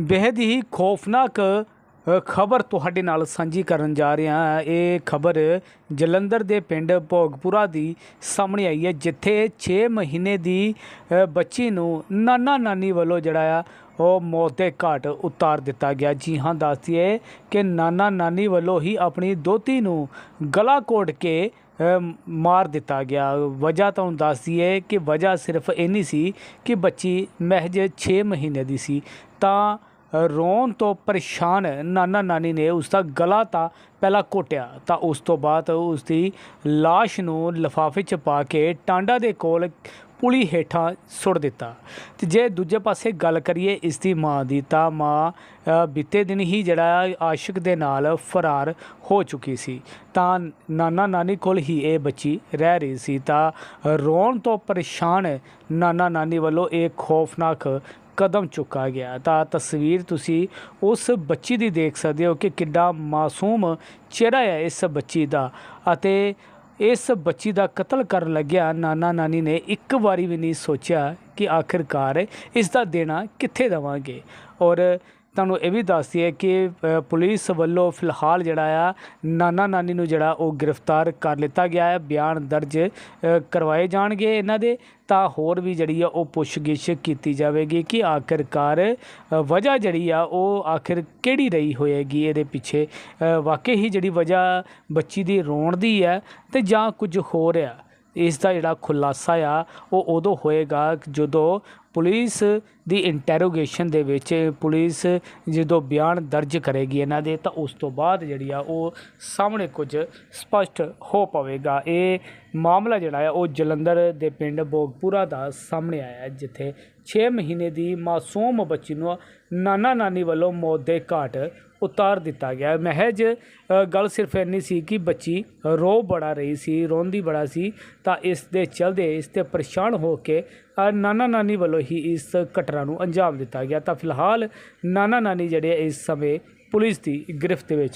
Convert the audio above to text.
ਬੇहद ਹੀ ਖੌਫਨਾਕ ਖਬਰ ਤੁਹਾਡੇ ਨਾਲ ਸਾਂਝੀ ਕਰਨ ਜਾ ਰਿਹਾ ਹਾਂ। ਇਹ ਖਬਰ ਜਲੰਧਰ ਦੇ ਪਿੰਡ ਭੋਗਪੁਰਾ ਦੀ ਸਾਹਮਣੇ ਆਈ ਹੈ, ਜਿੱਥੇ 6 ਮਹੀਨੇ ਦੀ ਬੱਚੀ ਨੂੰ ਨਾਨਾ ਨਾਨੀ ਵੱਲੋਂ ਜਿਹੜਾ ਆ, ਉਹ ਮੌਤ ਦੇ ਘਾਟ ਉਤਾਰ ਦਿੱਤਾ ਗਿਆ। ਜੀ ਹਾਂ, ਦੱਸਦੀਏ ਕਿ ਨਾਨਾ ਨਾਨੀ ਵੱਲੋਂ ਹੀ ਆਪਣੀ ਦੋਤੀ ਨੂੰ ਗਲਾ ਕੋਟ ਕੇ ਮਾਰ ਦਿੱਤਾ ਗਿਆ। ਵਜ੍ਹਾ ਤੁਹਾਨੂੰ ਦੱਸਦੀ ਹੈ ਕਿ ਵਜ੍ਹਾ ਸਿਰਫ ਇੰਨੀ ਸੀ ਕਿ ਬੱਚੀ ਮਹਿਜ 6 ਮਹੀਨੇ ਦੀ ਸੀ। ਤਾਂ ਰੋਣ ਤੋਂ ਪਰੇਸ਼ਾਨ ਨਾਨਾ ਨਾਨੀ ਨੇ ਉਸ ਦਾ ਗਲਾ ਤਾਂ ਪਹਿਲਾਂ ਘੋਟਿਆ, ਤਾਂ ਉਸ ਤੋਂ ਬਾਅਦ ਉਸ ਦੀ লাশ ਨੂੰ ਲਿਫਾਫੇ 'ਚ ਪਾ ਕੇ ਟਾਂਡਾ ਦੇ ਕੋਲ ਪੁਲੀ ਹੇਠਾਂ ਸੁੱਟ ਦਿੱਤਾ। ਤੇ ਜੇ ਦੂਜੇ ਪਾਸੇ ਗੱਲ ਕਰੀਏ ਇਸ ਦੀ ਮਾਂ ਦੀ, ਤਾਂ ਮਾਂ ਬੀਤੇ ਦਿਨ ਹੀ ਜਿਹੜਾ ਆ ਆਸ਼ਿਕ ਦੇ ਨਾਲ ਫਰਾਰ ਹੋ ਚੁੱਕੀ ਸੀ। ਤਾਂ ਨਾਨਾ ਨਾਨੀ ਕੋਲ ਹੀ ਇਹ ਬੱਚੀ ਰਹਿ ਰਹੀ ਸੀ, ਤਾਂ ਰੋਣ ਤੋਂ ਪਰੇਸ਼ਾਨ ਨਾਨਾ ਨਾਨੀ ਵੱਲੋਂ ਇਹ ਖੌਫਨਾਕ ਕਦਮ ਚੁੱਕਾ ਗਿਆ। ਤਾਂ ਤਸਵੀਰ ਤੁਸੀਂ ਉਸ ਬੱਚੀ ਦੀ ਦੇਖ ਸਕਦੇ ਹੋ ਕਿ ਕਿੱਡਾ ਮਾਸੂਮ ਚਿਹਰਾ ਹੈ ਇਸ ਬੱਚੀ ਦਾ। ਅਤੇ ਇਸ ਬੱਚੀ ਦਾ ਕਤਲ ਕਰਨ ਲੱਗਿਆ ਨਾਨਾ ਨਾਨੀ ਨੇ ਇੱਕ ਵਾਰੀ ਵੀ ਨਹੀਂ ਸੋਚਿਆ ਕਿ ਆਖਿਰਕਾਰ ਇਸ ਦਾ ਦੇਣਾ ਕਿੱਥੇ ਦੇਵਾਂਗੇ। ਔਰ ਤੁਹਾਨੂੰ ਇਹ ਵੀ ਦੱਸਦੀ ਹੈ ਕਿ ਪੁਲਿਸ ਵੱਲੋਂ ਫਿਲਹਾਲ ਜਿਹੜਾ ਆ, ਨਾਨਾ ਨਾਨੀ ਨੂੰ ਜਿਹੜਾ ਉਹ ਗ੍ਰਿਫਤਾਰ ਕਰ ਲਿੱਤਾ ਗਿਆ ਹੈ। ਬਿਆਨ ਦਰਜ ਕਰਵਾਏ ਜਾਣਗੇ ਇਹਨਾਂ ਦੇ। ਤਾਂ ਹੋਰ ਵੀ ਜਿਹੜੀ ਆ ਉਹ ਪੁੱਛਗਿੱਛ ਕੀਤੀ ਜਾਵੇਗੀ ਕਿ ਆਖਿਰਕਾਰ ਵਜ੍ਹਾ ਜਿਹੜੀ ਆ ਉਹ ਆਖਿਰ ਕਿਹੜੀ ਰਹੀ ਹੋਏਗੀ? ਇਹਦੇ ਪਿੱਛੇ ਵਾਕਈ ਹੀ ਜਿਹੜੀ ਵਜ੍ਹਾ ਬੱਚੀ ਦੀ ਰੋਣ ਦੀ ਹੈ ਤੇ ਜਾਂ ਕੁਝ ਹੋਰ ਆ। ਇਸ ਦਾ ਜਿਹੜਾ ਖੁਲਾਸਾ ਆ, ਉਹ ਉਦੋਂ ਹੋਏਗਾ ਜਦੋਂ ਪੁਲਿਸ ਦੀ ਇੰਟਰੋਗੇਸ਼ਨ ਦੇ ਵਿੱਚ ਪੁਲਿਸ ਜਦੋਂ ਬਿਆਨ ਦਰਜ ਕਰੇਗੀ ਇਹਨਾਂ ਦੇ, ਤਾਂ ਉਸ ਤੋਂ ਬਾਅਦ ਜਿਹੜੀ ਆ ਉਹ ਸਾਹਮਣੇ ਕੁਝ ਸਪਸ਼ਟ ਹੋ ਪਵੇਗਾ। ਇਹ ਮਾਮਲਾ ਜਿਹੜਾ ਆ, ਉਹ ਜਲੰਧਰ ਦੇ ਪਿੰਡ ਬੋਗਪੁਰਾ ਦਾ ਸਾਹਮਣੇ ਆਇਆ ਜਿੱਥੇ 6 ਮਹੀਨੇ ਦੀ ਮਾਸੂਮ ਬੱਚੀ ਨੂੰ ਨਾਨਾ ਨਾਨੀ ਵੱਲੋਂ ਮੌਤ ਦੇ ਘਾਟ ਉਤਾਰ ਦਿੱਤਾ ਗਿਆ ਮਹਿਜ ਗੱਲ ਸਿਰਫ ਇੰਨੀ ਸੀ ਕਿ ਬੱਚੀ ਰੋ ਬੜਾ ਰਹੀ ਸੀ, ਰੋਂਦੀ ਬੜਾ ਸੀ, ਤਾਂ ਇਸ ਦੇ ਚਲਦੇ ਇਸ ਤੇ ਪਰੇਸ਼ਾਨ ਹੋ ਕੇ ਨਾਨਾ ਨਾਨੀ ਵੱਲੋਂ ਹੀ ਇਸ ਘਟਨਾ ਨੂੰ ਅੰਜਾਮ ਦਿੱਤਾ ਗਿਆ। ਤਾਂ ਫਿਲਹਾਲ ਨਾਨਾ ਨਾਨੀ ਜਿਹੜੇ ਇਸ ਸਮੇਂ ਪੁਲਿਸ ਦੀ ਗ੍ਰਿਫਤ ਵਿੱਚ